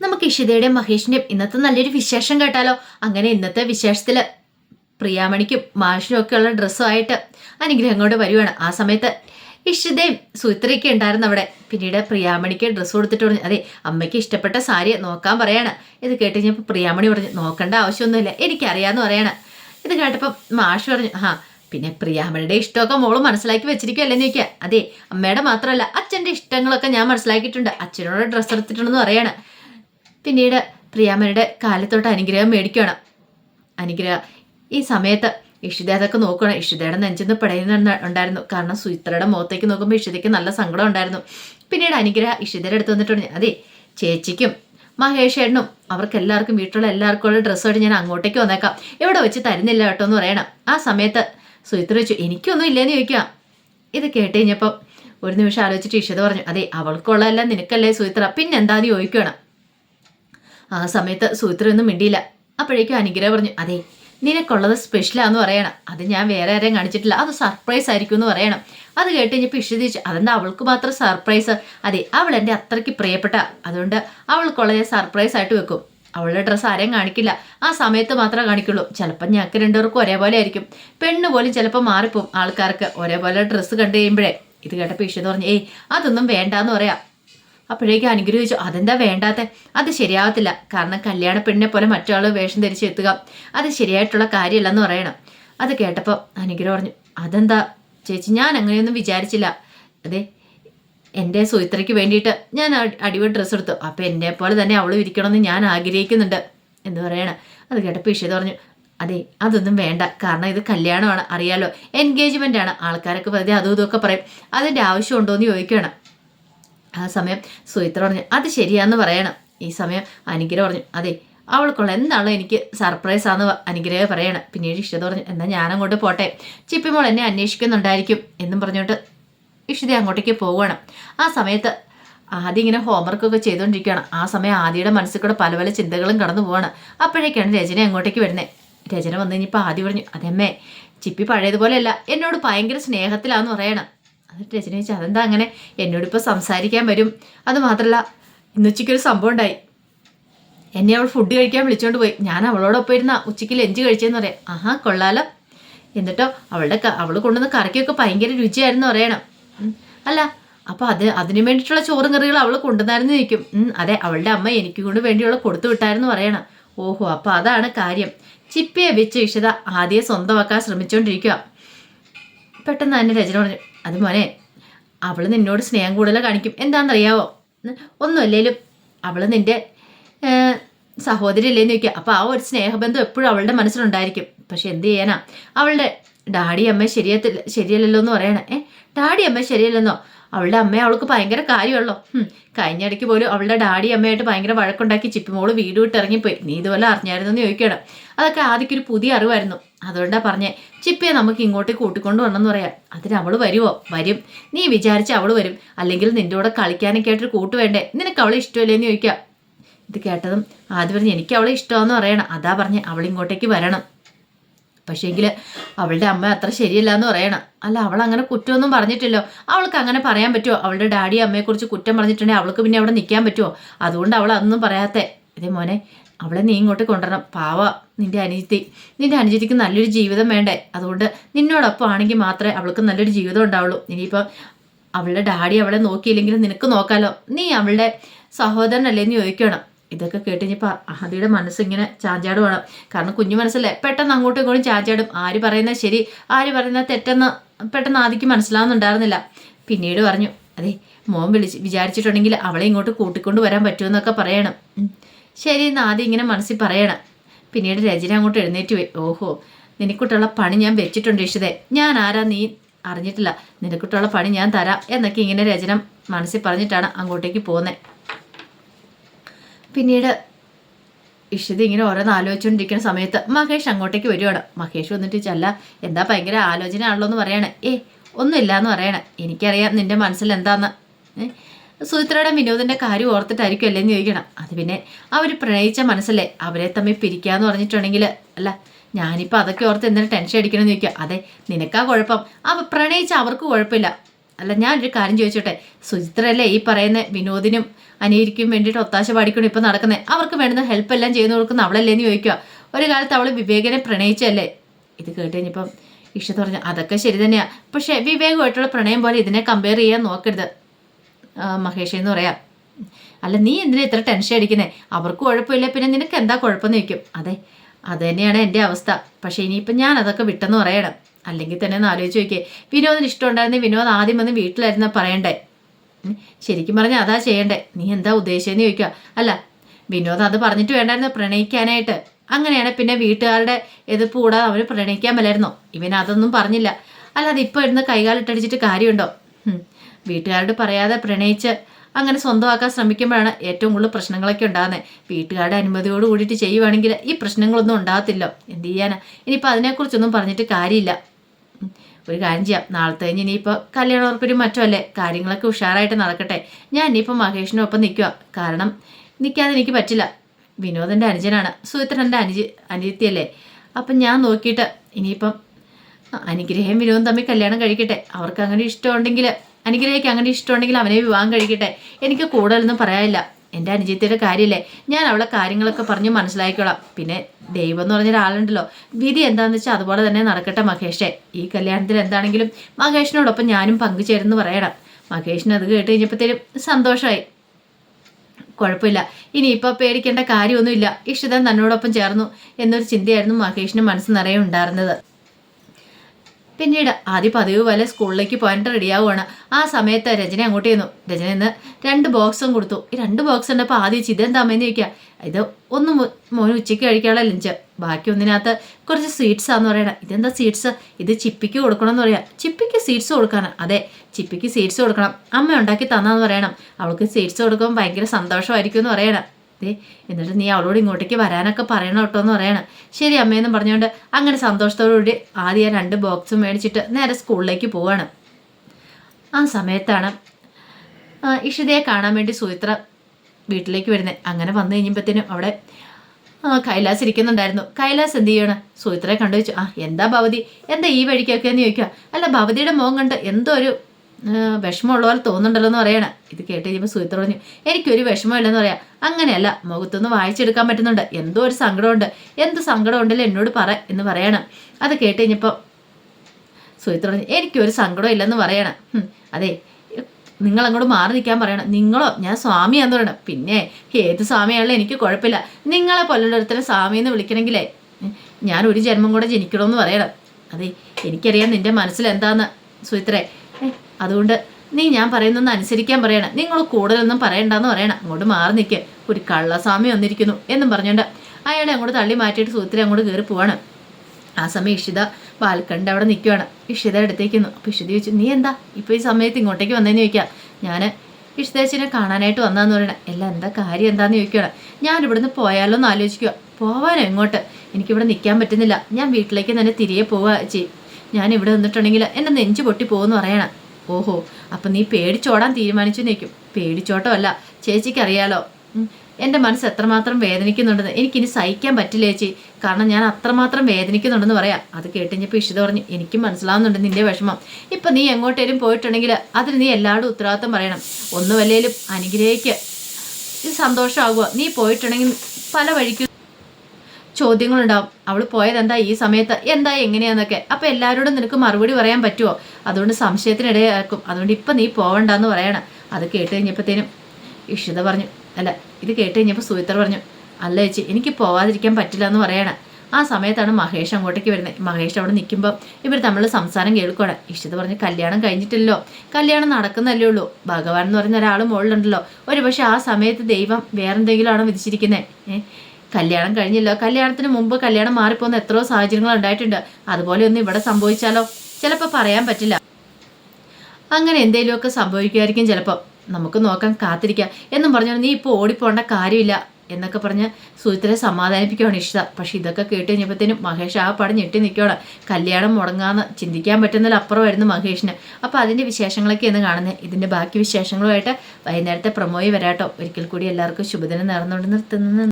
നമുക്ക് ഇഷിതയുടെയും മഹേഷിന്റെയും ഇന്നത്തെ നല്ലൊരു വിശേഷം കേട്ടാലോ? അങ്ങനെ ഇന്നത്തെ വിശേഷത്തിൽ പ്രിയാമണിക്കും മാഷിനും ഒക്കെ ഉള്ള ഡ്രസ്സുമായിട്ട് അനുഗ്രഹം അങ്ങോട്ട് വരുവാണ് ആ സമയത്ത് ഇഷിതയും സുത്രയൊക്കെ ഉണ്ടായിരുന്നു അവിടെ. പിന്നീട് പ്രിയാമണിക്ക് ഡ്രസ്സ് കൊടുത്തിട്ട് പറഞ്ഞു അതെ അമ്മയ്ക്ക് ഇഷ്ടപ്പെട്ട സാരി നോക്കാൻ പറയാണ്. ഇത് കേട്ട് കഴിഞ്ഞപ്പോൾ പ്രിയാമണി പറഞ്ഞു നോക്കേണ്ട ആവശ്യമൊന്നുമില്ല എനിക്കറിയാമെന്ന് പറയാണ്. ഇത് കേട്ടപ്പോൾ മാഷ് പറഞ്ഞു ആ പിന്നെ പ്രിയാമണിയുടെ ഇഷ്ടമൊക്കെ മോൾ മനസ്സിലാക്കി വെച്ചിരിക്കുമല്ലെന്ന് ചോദിക്കുക അതെ അമ്മയുടെ മാത്രമല്ല അച്ഛന്റെ ഇഷ്ടങ്ങളൊക്കെ ഞാൻ മനസ്സിലാക്കിയിട്ടുണ്ട്. അച്ഛനോട് ഡ്രസ്സ് എടുത്തിട്ടുണ്ടെന്ന് പറയാണ്. പിന്നീട് പ്രിയാമ്മയുടെ കാലത്തോട്ട് അനുഗ്രഹം മേടിക്കണം. അനുഗ്രഹം ഈ സമയത്ത് ഇഷിത അതൊക്കെ നോക്കണം. ഇഷിതയുടെ നെഞ്ചെന്ന് പിടയുന്ന ഉണ്ടായിരുന്നു. കാരണം സുചിത്രയുടെ മുഖത്തേക്ക് നോക്കുമ്പോൾ ഇഷിതയ്ക്ക് നല്ല സങ്കടം ഉണ്ടായിരുന്നു. പിന്നീട് അനുഗ്രഹ ഇഷിതയുടെ അടുത്ത് വന്നിട്ടുണ്ട്. അതെ ചേച്ചിക്കും മഹേഷ് അവർക്ക് എല്ലാവർക്കും വീട്ടിലുള്ള എല്ലാവർക്കും ഉള്ള ഡ്രസ്സോട് ഞാൻ അങ്ങോട്ടേക്ക് വന്നേക്കാം. എവിടെ വെച്ച് തരുന്നില്ല കേട്ടോ എന്ന് പറയണം. ആ സമയത്ത് സുചിത്ര വെച്ചു എനിക്കൊന്നും ഇല്ലെന്ന് ചോദിക്കാം. ഇത് കേട്ട് കഴിഞ്ഞപ്പോൾ ഒരു നിമിഷം ആലോചിച്ചിട്ട് ഇഷിത പറഞ്ഞു അതെ അവൾക്കുള്ളതല്ല നിനക്കല്ലേ സുചിത്ര. പിന്നെന്താന്ന് ചോദിക്കുകയാണ് ആ സമയത്ത് സൂത്രയൊന്നും മിണ്ടിയില്ല. അപ്പോഴേക്കും അനുഗ്രഹം പറഞ്ഞു അതെ നിനക്കുള്ളത് സ്പെഷ്യലാന്ന് പറയണം. അത് ഞാൻ വേറെ ആരെയും കാണിച്ചിട്ടില്ല. അത് സർപ്രൈസ് ആയിരിക്കും എന്ന് പറയണം. അത് കേട്ട് കഴിഞ്ഞപ്പോൾ തിരിച്ചു അതെന്താ അവൾക്ക് മാത്രം സർപ്രൈസ് അതെ അവൾ എന്റെ അത്രയ്ക്ക് പ്രിയപ്പെട്ട. അതുകൊണ്ട് അവൾക്കുള്ളത് സർപ്രൈസ് ആയിട്ട് വെക്കും. അവളുടെ ഡ്രസ്സ് ആരെയും കാണിക്കില്ല. ആ സമയത്ത് മാത്രമേ കാണിക്കുള്ളൂ. ചിലപ്പോൾ ഞങ്ങൾക്ക് രണ്ടുപേർക്കും ഒരേപോലെ ആയിരിക്കും. പെണ്ണ് പോലും ചിലപ്പോൾ മാറിപ്പോവും ആൾക്കാർക്ക്. ഒരേപോലെ ഡ്രസ്സ് കണ്ടു കഴിയുമ്പോഴേ. ഇത് കേട്ടപ്പോൾ ഇഷ്ടം പറഞ്ഞു ഏയ് അതൊന്നും വേണ്ടാന്ന് പറയാം. അപ്പോഴേക്കും അനുഗ്രഹിച്ചു അതെന്താ വേണ്ടാത്ത? അത് ശരിയാവത്തില്ല. കാരണം കല്യാണ പെണ്ണിനെ പോലെ മറ്റാൾ വേഷം ധരിച്ച് എത്തുക അത് ശരിയായിട്ടുള്ള കാര്യമല്ലെന്ന് പറയണം. അത് കേട്ടപ്പോൾ അനുഗ്രഹം പറഞ്ഞു അതെന്താ? ചേച്ചി ഞാൻ അങ്ങനെയൊന്നും വിചാരിച്ചില്ല. അതെ എന്റെ സുഹിത്രയ്ക്ക് വേണ്ടിയിട്ട് ഞാൻ അടിപൊളി ഡ്രസ്സ് എടുത്തു. അപ്പോൾ എന്നെ പോലെ തന്നെ അവളും ഇരിക്കണമെന്ന് ഞാൻ ആഗ്രഹിക്കുന്നുണ്ട് എന്ന് പറയണം. അത് കേട്ടപ്പോൾ ഇഷിത പറഞ്ഞു അതെ അതൊന്നും വേണ്ട. കാരണം ഇത് കല്യാണമാണ്. അറിയാലോ എൻഗേജ്മെന്റ് ആണ്. ആൾക്കാരൊക്കെ വെറുതെ അതും ഇതൊക്കെ പറയും. അതിന്റെ ആവശ്യമുണ്ടോ എന്ന് ചോദിക്കണം ആ സമയം സുഹിത്ര പറഞ്ഞു അത് ശരിയാന്ന് പറയണം. ഈ സമയം അനുഗ്രഹം പറഞ്ഞു അതെ അവൾക്കുള്ള എന്താണോ എനിക്ക് സർപ്രൈസ് ആന്ന് അനുഗ്രഹ പറയണം. പിന്നീട് ഇഷ്ടത പറഞ്ഞു എന്നാൽ ഞാൻ അങ്ങോട്ട് പോട്ടെ. ചിപ്പിമോൾ എന്നെ അന്വേഷിക്കുന്നുണ്ടായിരിക്കും എന്നും പറഞ്ഞോട്ട് ഇഷിത അങ്ങോട്ടേക്ക് പോവുകയാണ്. ആ സമയത്ത് ആദ്യം ഇങ്ങനെ ഹോംവർക്കൊക്കെ ചെയ്തുകൊണ്ടിരിക്കുകയാണ്. ആ സമയം ആദ്യയുടെ മനസ്സിൽ കൂടെ പല പല ചിന്തകളും കടന്നു പോവാണ് അപ്പോഴേക്കാണ് രചന അങ്ങോട്ടേക്ക് വരുന്നത്. രചന വന്നു കഴിഞ്ഞപ്പോൾ ആദ്യം പറഞ്ഞു അതെമ്മേ ചിപ്പി പഴയതുപോലെയല്ല. എന്നോട് ഭയങ്കര സ്നേഹത്തിലാന്ന് പറയണം. എന്നിട്ട് രചന ചോദിച്ചു അതെന്താ അങ്ങനെ? എന്നോട് എന്നോടിപ്പോൾ സംസാരിക്കാൻ വരും. അത് മാത്രമല്ല ഇന്നുച്ചയ്ക്കൊരു സംഭവം ഉണ്ടായി. എന്നെ അവൾ ഫുഡ് കഴിക്കാൻ വിളിച്ചുകൊണ്ട് പോയി. ഞാൻ അവളോടൊപ്പം ഇരുന്ന ഉച്ചയ്ക്ക് ലഞ്ച് കഴിച്ചതെന്ന് പറയാം. ആഹാ കൊള്ളാലോ. എന്നിട്ടോ അവളുടെ അവൾ കൊണ്ടുവന്ന കറിക്കൊക്കെ ഭയങ്കര രുചിയായിരുന്നു പറയണം. അല്ല അപ്പോൾ അത് അതിനു വേണ്ടിയിട്ടുള്ള ചോറും കറികൾ അവൾ കൊണ്ടുവന്നായിരുന്നു ചോദിക്കും. അതെ അവളുടെ അമ്മ എനിക്ക് കൊണ്ട് വേണ്ടിയുള്ള കൊടുത്തു വിട്ടായിരുന്നു പറയണം. ഓഹോ അപ്പോൾ അതാണ് കാര്യം. ചിപ്പിയെ വെച്ച് വിശദ ആദ്യം സ്വന്തമാക്കാൻ ശ്രമിച്ചുകൊണ്ടിരിക്കുക പെട്ടെന്ന് തന്നെ രചന പറഞ്ഞു അത് മോനെ അവൾ നിന്നോട് സ്നേഹം കൂടുതൽ കാണിക്കും. എന്താണെന്നറിയാവോ? ഒന്നുമല്ലേലും അവൾ നിന്റെ സഹോദരി അല്ലേന്ന് ചോദിക്കുക. അപ്പോൾ ആ ഒരു സ്നേഹബന്ധം എപ്പോഴും അവളുടെ മനസ്സിലുണ്ടായിരിക്കും. പക്ഷെ എന്ത് ചെയ്യാനാ? അവളുടെ ഡാഡി അമ്മ ശരിയത്തില്ല ശരിയല്ലല്ലോ എന്ന് പറയണേ ഡാഡി അമ്മ ശരിയല്ലെന്നോ? അവളുടെ അമ്മ അവൾക്ക് ഭയങ്കര കാര്യമുള്ളോ? കഴിഞ്ഞിടയ്ക്ക് പോലും അവളുടെ ഡാഡി അമ്മയായിട്ട് ഭയങ്കര വഴക്കുണ്ടാക്കി ചിപ്പിമോൾ വീട് വിട്ട് ഇറങ്ങിപ്പോയി. നീ ഇതുപോലെ അറിഞ്ഞായിരുന്നു എന്ന് ചോദിക്കണം. അതൊക്കെ ആദ്യക്കൊരു പുതിയ അറിവായിരുന്നു. അതുകൊണ്ടാ പറഞ്ഞേ ചിപ്പിയെ നമുക്ക് ഇങ്ങോട്ട് കൂട്ടിക്കൊണ്ടു വരണമെന്ന് പറയാം. അതിന് അവൾ വരുമോ വരും. നീ വിചാരിച്ച അവൾ വരും. അല്ലെങ്കിൽ നിന്റെ കൂടെ കളിക്കാനൊക്കെ ആയിട്ടൊരു കൂട്ട് വേണ്ടേ? നിനക്ക് അവളെ ഇഷ്ടമല്ലേന്ന് ചോദിക്കാം. ഇത് കേട്ടതും ആദ്യം പറഞ്ഞ് എനിക്ക് അവളെ ഇഷ്ടമാണെന്ന് പറയണം. അതാ പറഞ്ഞ് അവൾ ഇങ്ങോട്ടേക്ക് വരണം. പക്ഷേങ്കിൽ അവളുടെ അമ്മ അത്ര ശരിയല്ല എന്ന് പറയണം. അല്ല അവൾ അങ്ങനെ കുറ്റമൊന്നും പറഞ്ഞിട്ടില്ലോ. അവൾക്ക് അങ്ങനെ പറയാൻ പറ്റുമോ അവളുടെ ഡാഡി അമ്മയെക്കുറിച്ച് കുറ്റം പറഞ്ഞിട്ടുണ്ടെങ്കിൽ അവൾക്ക് പിന്നെ അവിടെ നിൽക്കാൻ പറ്റുമോ അതുകൊണ്ട് അവൾ അതൊന്നും പറയാത്തെ. ഇതേ മോനെ അവളെ നീ ഇങ്ങോട്ട് കൊണ്ടുവരണം. പാവ നിന്റെ അനുജിത്തി നിന്റെ അനുജിത്തിക്ക് നല്ലൊരു ജീവിതം വേണ്ടേ? അതുകൊണ്ട് നിന്നോടൊപ്പം ആണെങ്കിൽ മാത്രമേ അവൾക്ക് നല്ലൊരു ജീവിതം ഉണ്ടാവുള്ളൂ. ഇനിയിപ്പോൾ അവളുടെ ഡാഡി അവളെ നോക്കിയില്ലെങ്കിലും നിനക്ക് നോക്കാലോ. നീ അവളുടെ സഹോദരനല്ലേ എന്ന് ചോദിക്കണം. ഇതൊക്കെ കേട്ടുകഴിഞ്ഞപ്പോൾ ആദിയുടെ മനസ്സിങ്ങനെ ചാഞ്ചാടുവാണ് കാരണം കുഞ്ഞു മനസ്സല്ലേ പെട്ടെന്ന് അങ്ങോട്ടും ഇങ്ങോട്ടും ചാഞ്ചാടും. ആര് പറയുന്നത് ശരി ആര് പറയുന്നത് തെറ്റെന്ന് പെട്ടെന്ന് ആദിക്ക് മനസ്സിലാവുന്നുണ്ടായിരുന്നില്ല. പിന്നീട് പറഞ്ഞു അതെ മോൻ വിളിച്ച് വിചാരിച്ചിട്ടുണ്ടെങ്കിൽ അവളെ ഇങ്ങോട്ട് കൂട്ടിക്കൊണ്ട് വരാൻ പറ്റുമെന്നൊക്കെ പറയണം. ശരി എന്ന് ആദ്യം ഇങ്ങനെ മനസ്സിൽ പറയണം. പിന്നീട് രചന അങ്ങോട്ട് എഴുന്നേറ്റ് പോയി. ഓഹോ നിനക്കുട്ടുള്ള പണി ഞാൻ വെച്ചിട്ടുണ്ട് ഇഷ്ടതേ ഞാൻ ആരാ നീ അറിഞ്ഞിട്ടില്ല. നിനക്കുട്ടുള്ള പണി ഞാൻ തരാം എന്നൊക്കെ ഇങ്ങനെ രചന മനസ്സിൽ പറഞ്ഞിട്ടാണ് അങ്ങോട്ടേക്ക് പോകുന്നത് പിന്നീട് ഇഷിത ഇങ്ങനെ ഓരോന്ന് ആലോചിച്ചുകൊണ്ടിരിക്കുന്ന സമയത്ത് മഹേഷ് അങ്ങോട്ടേക്ക് വരുവാണ്. മഹേഷ് വന്നിട്ട് ചല്ല എന്താ ഭയങ്കര ആലോചന ആണല്ലോ എന്ന് പറയണേ. ഏ ഒന്നുമില്ല എന്ന് പറയണേ. എനിക്കറിയാം നിന്റെ മനസ്സിൽ എന്താന്ന്. സുഹിത്രയുടെ വിനോദിന്റെ കാര്യം ഓർത്തിട്ടായിരിക്കും അല്ലേന്ന് ചോദിക്കണം. അത് പിന്നെ അവർ പ്രണയിച്ച മനസ്സല്ലേ. അവരെ തമ്മിൽ പിരിക്കാന്ന് പറഞ്ഞിട്ടുണ്ടെങ്കിൽ അല്ല ഞാനിപ്പോൾ അതൊക്കെ ഓർത്ത് എന്തിനാ ടെൻഷൻ അടിക്കണമെന്ന് ചോദിക്കുക. അതെ നിനക്കാ കുഴപ്പം. അവ പ്രണയിച്ച അവർക്ക് കുഴപ്പമില്ല. അല്ല ഞാൻ ഒരു കാര്യം ചോദിച്ചോട്ടെ? സുചിത്രല്ലേ ഈ പറയുന്ന വിനോദിനും അനിയരിക്കും വേണ്ടിയിട്ട് ഒത്താശ പാടിക്കൊണ്ട് ഇപ്പം നടക്കുന്നത് അവർക്ക് വേണ്ടുന്ന ഹെൽപ്പ് എല്ലാം ചെയ്തു കൊടുക്കുന്ന അവളല്ലേന്ന് ചോദിക്കുക. ഒരു കാലത്ത് അവൾ വിവേകനെ പ്രണയിച്ചല്ലേ ഇത് കേട്ട് കഴിഞ്ഞപ്പം ഇഷ്ടത്ത് പറഞ്ഞു അതൊക്കെ ശരി തന്നെയാണ് പക്ഷേ വിവേകമായിട്ടുള്ള പ്രണയം പോലെ ഇതിനെ കമ്പയർ ചെയ്യാൻ നോക്കരുത്. മഹേഷ് എന്ന് പറയാം. അല്ല നീ എന്തിനാ ഇത്ര ടെൻഷൻ അടിക്കുന്നേ? അവർക്ക് കുഴപ്പമില്ല. പിന്നെ നിനക്ക് എന്താ കുഴപ്പമെന്ന് ചോദിക്കും. അതെ അത് തന്നെയാണ് എന്റെ അവസ്ഥ. പക്ഷേ ഇനിയിപ്പം ഞാൻ അതൊക്കെ വിട്ടെന്ന് പറയണം. അല്ലെങ്കിൽ തന്നെ ഒന്ന് ആലോചിച്ച് നോക്കിയേ. വിനോദിന് ഇഷ്ടമുണ്ടായിരുന്നെങ്കിൽ വിനോദ് ആദ്യം വന്ന് വീട്ടിലായിരുന്ന പറയണ്ടേ? ശരിക്കും പറഞ്ഞാൽ അതാ ചെയ്യണ്ടേ? നീ എന്താ ഉദ്ദേശിച്ചതെന്ന് ചോദിക്കുക അല്ല വിനോദ് അത് പറഞ്ഞിട്ട് വേണ്ടായിരുന്നു പ്രണയിക്കാനായിട്ട്. അങ്ങനെയാണ് പിന്നെ വീട്ടുകാരുടെ എതിർപ്പ് കൂടാതെ അവന് പ്രണയിക്കാൻ മേലായിരുന്നോ? ഇവൻ അതൊന്നും പറഞ്ഞില്ല. അല്ലാതെ ഇപ്പോൾ ഇരുന്ന് കൈകാലിട്ടടിച്ചിട്ട് കാര്യമുണ്ടോ? വീട്ടുകാരോട് പറയാതെ പ്രണയിച്ച് അങ്ങനെ സ്വന്തമാക്കാൻ ശ്രമിക്കുമ്പോഴാണ് ഏറ്റവും കൂടുതൽ പ്രശ്നങ്ങളൊക്കെ ഉണ്ടാകുന്നത് വീട്ടുകാരുടെ അനുമതിയോട് കൂടിയിട്ട് ചെയ്യുവാണെങ്കിൽ ഈ പ്രശ്നങ്ങളൊന്നും ഉണ്ടാകത്തില്ലോ. എന്ത് ചെയ്യാനാ? ഇനിയിപ്പോൾ അതിനെക്കുറിച്ചൊന്നും പറഞ്ഞിട്ട് കാര്യമില്ല. ഒരു കാര്യം ചെയ്യാം. നാളത്തെ കഴിഞ്ഞ് ഇനിയിപ്പോൾ കല്യാണ ഉറപ്പിനും മറ്റുമല്ലേ കാര്യങ്ങളൊക്കെ ഉഷാറായിട്ട് നടക്കട്ടെ. ഞാൻ ഇനിയിപ്പോൾ മഹേഷിനൊപ്പം നിൽക്കുക കാരണം നിൽക്കാതെ എനിക്ക് പറ്റില്ല. വിനോദന്റെ അനുജനാണ്. സുഹിത്രന്റെ അനുജി അനുജിത്തിയല്ലേ അപ്പം ഞാൻ നോക്കിയിട്ട് ഇനിയിപ്പം അനുഗ്രഹം വിനോദം തമ്മിൽ കല്യാണം കഴിക്കട്ടെ. അവർക്ക് അങ്ങനെ ഇഷ്ടമുണ്ടെങ്കിൽ അനുഗ്രഹിക്ക് അങ്ങനെ ഇഷ്ടമുണ്ടെങ്കിൽ അവനെ വിവാഹം കഴിക്കട്ടെ. എനിക്ക് കൂടുതലൊന്നും പറയാനില്ല. എന്റെ അനുജത്തിയുടെ കാര്യമല്ലേ ഞാൻ അവളെ കാര്യങ്ങളൊക്കെ പറഞ്ഞ് മനസ്സിലാക്കിക്കോളാം. പിന്നെ ദൈവം എന്ന് പറഞ്ഞ ഒരാളുണ്ടല്ലോ. വിധി എന്താണെന്ന് വെച്ചാൽ അതുപോലെ തന്നെ നടക്കട്ടെ മഹേഷേ. ഈ കല്യാണത്തിൽ എന്താണെങ്കിലും മഹേഷിനോടൊപ്പം ഞാനും പങ്കുചേരുന്നു പറയണം. മഹേഷിന് അത് കേട്ട് കഴിഞ്ഞപ്പോഴത്തേനും സന്തോഷമായി. കുഴപ്പമില്ല. ഇനിയിപ്പോൾ പേടിക്കേണ്ട കാര്യമൊന്നുമില്ല. ഇഷിതൻ തന്നോടൊപ്പം ചേർന്നു എന്നൊരു ചിന്തയായിരുന്നു മഹേഷിന് മനസ്സ് നിറയെ ഉണ്ടായിരുന്നത്. പിന്നീട് ആദ്യ പതിവ് പോലെ സ്കൂളിലേക്ക് പോകാനായിട്ട് റെഡിയാവുകയാണ് ആ സമയത്ത് രജന അങ്ങോട്ട് ചെയ്യുന്നു രചന ഇന്ന് രണ്ട് ബോക്സും കൊടുത്തു. ഈ രണ്ട് ബോക്സ് ഉണ്ടപ്പോൾ ആദ്യം ഇതെന്താ അമ്മയെന്ന് ചോദിക്കുക ഇത് ഒന്ന് മോന് ഉച്ചയ്ക്ക് കഴിക്കാനുള്ള ലഞ്ച് ബാക്കി ഒന്നിനകത്ത് കുറച്ച് സ്വീറ്റ്സ് ആണെന്ന് പറയണം. ഇതെന്താ സ്വീറ്റ്സ്? ഇത് ചിപ്പിക്ക് കൊടുക്കണം എന്ന് പറയാം. ചിപ്പിക്ക് സ്വീറ്റ്സ് കൊടുക്കാനാണ് അതെ ചിപ്പിക്ക് സ്വീറ്റ്സ് കൊടുക്കണം. അമ്മ ഉണ്ടാക്കി തന്നാന്ന് പറയണം. അവൾക്ക് സ്വീറ്റ്സ് കൊടുക്കുമ്പോൾ ഭയങ്കര സന്തോഷമായിരിക്കും എന്ന് പറയണം. ദേ എന്നിട്ട് നീ അവളോട് ഇങ്ങോട്ടേക്ക് വരാനൊക്കെ പറയണം കേട്ടോ എന്ന് പറയണം. ശരി അമ്മയെന്നും പറഞ്ഞുകൊണ്ട് അങ്ങനെ സന്തോഷത്തോടുകൂടി ആദ്യം രണ്ട് ബോക്സും മേടിച്ചിട്ട് നേരെ സ്കൂളിലേക്ക് പോവാണ്. ആ സമയത്താണ് ഇഷിതയെ കാണാൻ വേണ്ടി സുമിത്ര വീട്ടിലേക്ക് വരുന്നത് അങ്ങനെ വന്നു കഴിഞ്ഞപ്പോഴത്തേനും അവിടെ കൈലാസ് ഇരിക്കുന്നുണ്ടായിരുന്നു. കൈലാസ് എന്ത് ചെയ്യണം? സുമിത്രയെ കണ്ടു വെച്ചു ആ എന്താ ഭവതി? എന്താ ഈ വഴിക്കൊക്കെ എന്ന് ചോദിക്കുക. അല്ല ഭവതിയുടെ മുഖം കണ്ട് എന്തോ ഒരു വിഷമമുള്ള പോലെ തോന്നുന്നുണ്ടല്ലോ എന്ന് പറയണേ. ഇത് കേട്ട് കഴിഞ്ഞപ്പോൾ സുഹിത്ര പറഞ്ഞു എനിക്കൊരു വിഷമമില്ലെന്ന് പറയാം. അങ്ങനെയല്ല മുഖത്തൊന്ന് വായിച്ചെടുക്കാൻ പറ്റുന്നുണ്ട്. എന്തോ ഒരു സങ്കടമുണ്ട്. എന്ത് സങ്കടം ഉണ്ടല്ലോ എന്നോട് പറ എന്ന് പറയണം. അത് കേട്ട് കഴിഞ്ഞപ്പോൾ സുഹിത്ര പറഞ്ഞു എനിക്കൊരു സങ്കടം ഇല്ലെന്ന് പറയണം അതെ നിങ്ങൾ അങ്ങോട്ട് മാറി നിൽക്കാൻ പറയണം. നിങ്ങളോ? ഞാൻ സ്വാമിയാന്ന് പറയണം. പിന്നെ ഏത് സ്വാമിയാണല്ലോ എനിക്ക് കുഴപ്പമില്ല. നിങ്ങളെ പോലുള്ളൊരുത്തരെ സ്വാമി എന്ന് വിളിക്കണമെങ്കിലേ ഞാൻ ഒരു ജന്മം കൂടെ ജനിക്കണമെന്ന് പറയണം. അതെ എനിക്കറിയാം നിന്റെ മനസ്സിൽ എന്താന്ന് സുഹിത്രേ അതുകൊണ്ട് നീ ഞാൻ പറയുന്നൊന്ന് അനുസരിക്കാൻ പറയണം. നിങ്ങൾ കൂടുതലൊന്നും പറയണ്ടെന്ന് പറയണം. അങ്ങോട്ട് മാറി നിൽക്കുക ഒരു കള്ളസ്വാമി വന്നിരിക്കുന്നു എന്നും പറഞ്ഞുകൊണ്ട് അയാളെ അങ്ങോട്ട് തള്ളി മാറ്റിയിട്ട് സൂത്രി അങ്ങോട്ട് കയറി പോവാണ്. ആ സമയം ഇഷിത ബാൽക്കണിന്റെ അവിടെ നിൽക്കുവാണ് ഇഷിത എടുത്തേക്കുന്നു അപ്പോൾ ഇഷിത ചോദിച്ചു നീ എന്താ? ഇപ്പോൾ ഈ സമയത്ത് ഇങ്ങോട്ടേക്ക് വന്നതെന്ന് ചോദിക്കാം? ഞാൻ ഇഷിതേച്ചിനെ കാണാനായിട്ട് വന്നതെന്ന് പറയണം. എല്ലാം എന്താ കാര്യം? എന്താണെന്ന് ചോദിക്കുകയാണ് ഞാൻ ഇവിടുന്ന് പോയാലോ എന്ന് ആലോചിക്കുക പോവാനോ എങ്ങോട്ട്? എനിക്കിവിടെ നിൽക്കാൻ പറ്റുന്നില്ല. ഞാൻ വീട്ടിലേക്ക് തന്നെ തിരികെ പോവുക ചെയ്യും ഞാൻ ഇവിടെ നിന്നിട്ടുണ്ടെങ്കിൽ എന്റെ നെഞ്ച് പൊട്ടി പോകുമെന്ന് പറയണം. ഓഹോ അപ്പം നീ പേടിച്ചോടാൻ തീരുമാനിച്ചു നിൽക്കും. ചേച്ചിക്ക് അറിയാലോ എന്റെ മനസ്സ് എത്രമാത്രം വേദനിക്കുന്നുണ്ടെന്ന് എനിക്കിനി സഹിക്കാൻ പറ്റില്ല ചേച്ചി? കാരണം ഞാൻ അത്രമാത്രം വേദനിക്കുന്നുണ്ടെന്ന് പറയാം. അത് കേട്ടിഞ്ഞപ്പോൾ ഇഷിത പറഞ്ഞു എനിക്കും മനസ്സിലാവുന്നുണ്ട് നിന്റെ വിഷമം. ഇപ്പം നീ എങ്ങോട്ടേലും പോയിട്ടുണ്ടെങ്കിൽ അതിന് നീ എല്ലാവരും ഉത്തരവാദിത്തം പറയണം. ഒന്നുമല്ലേലും അനുഗ്രഹിക്കുക ഇത് സന്തോഷമാകുക. നീ പോയിട്ടുണ്ടെങ്കിൽ പല വഴിക്കും ചോദ്യങ്ങളുണ്ടാവും. അവൾ പോയത് എന്താ ഈ സമയത്ത്? എന്താ എങ്ങനെയാന്നൊക്കെ. അപ്പോൾ എല്ലാവരോടും നിനക്ക് മറുപടി പറയാൻ പറ്റുമോ അതുകൊണ്ട് സംശയത്തിനിടയാക്കും. അതുകൊണ്ട് ഇപ്പം നീ പോവണ്ടെന്ന് പറയണം. അത് കേട്ട് കഴിഞ്ഞപ്പോഴത്തേനും ഇഷിത പറഞ്ഞു. അല്ല ഇത് കേട്ട് കഴിഞ്ഞപ്പോൾ സുഹിത്ര പറഞ്ഞു അല്ല ചേച്ചി എനിക്ക് പോവാതിരിക്കാൻ പറ്റില്ല എന്ന് പറയണം. ആ സമയത്താണ് മഹേഷ് അങ്ങോട്ടേക്ക് വരുന്നത്. മഹേഷ് അവിടെ നിൽക്കുമ്പോൾ ഇവർ തമ്മിൽ സംസാരം കേൾക്കുകയാണ് ഇഷ്ടത പറഞ്ഞ് കല്യാണം കഴിഞ്ഞിട്ടില്ലല്ലോ. കല്യാണം നടക്കുന്നല്ലേ ഉള്ളൂ. ഭഗവാൻ എന്ന് പറയുന്ന ഒരാൾ മുകളിലുണ്ടല്ലോ. ഒരു പക്ഷേ ആ സമയത്ത് ദൈവം വേറെന്തെങ്കിലും ആണ് വിധിച്ചിരിക്കുന്നത് കല്യാണം കഴിഞ്ഞില്ല. കല്യാണത്തിന് മുമ്പ് കല്യാണം മാറിപ്പോകുന്ന എത്രയോ സാഹചര്യങ്ങൾ ഉണ്ടായിട്ടുണ്ട്. അതുപോലെ ഒന്നും ഇവിടെ സംഭവിച്ചാലോ? ചിലപ്പോൾ പറയാൻ പറ്റില്ല. അങ്ങനെ എന്തെങ്കിലുമൊക്കെ സംഭവിക്കുമായിരിക്കും ചിലപ്പോൾ നമുക്ക് നോക്കാൻ കാത്തിരിക്കാം. എന്നും പറഞ്ഞു നീ ഇപ്പോൾ ഓടിപ്പോണ്ട കാര്യമില്ല എന്നൊക്കെ പറഞ്ഞ് സുഹിത്തിനെ സമാധാനിപ്പിക്കുകയാണ് ഇഷ്ട പക്ഷെ ഇതൊക്കെ കേട്ട് കഴിഞ്ഞപ്പോഴത്തേനും മഹേഷ് ആ പടം ഞെട്ടി നിൽക്കുകയാണ്. കല്യാണം മുടങ്ങാന്ന് ചിന്തിക്കാൻ പറ്റുന്നതിലപ്പുറമായിരുന്നു മഹേഷിന്. അപ്പോൾ അതിന്റെ വിശേഷങ്ങളൊക്കെ എന്ന് കാണുന്നത് ഇതിന്റെ ബാക്കി വിശേഷങ്ങളുമായിട്ട് വൈകുന്നേരത്തെ പ്രമോയി വരാട്ടോ. ഒരിക്കൽ കൂടി എല്ലാവർക്കും ശുഭദിനം നേർന്നുകൊണ്ട് നിർത്തുന്നത്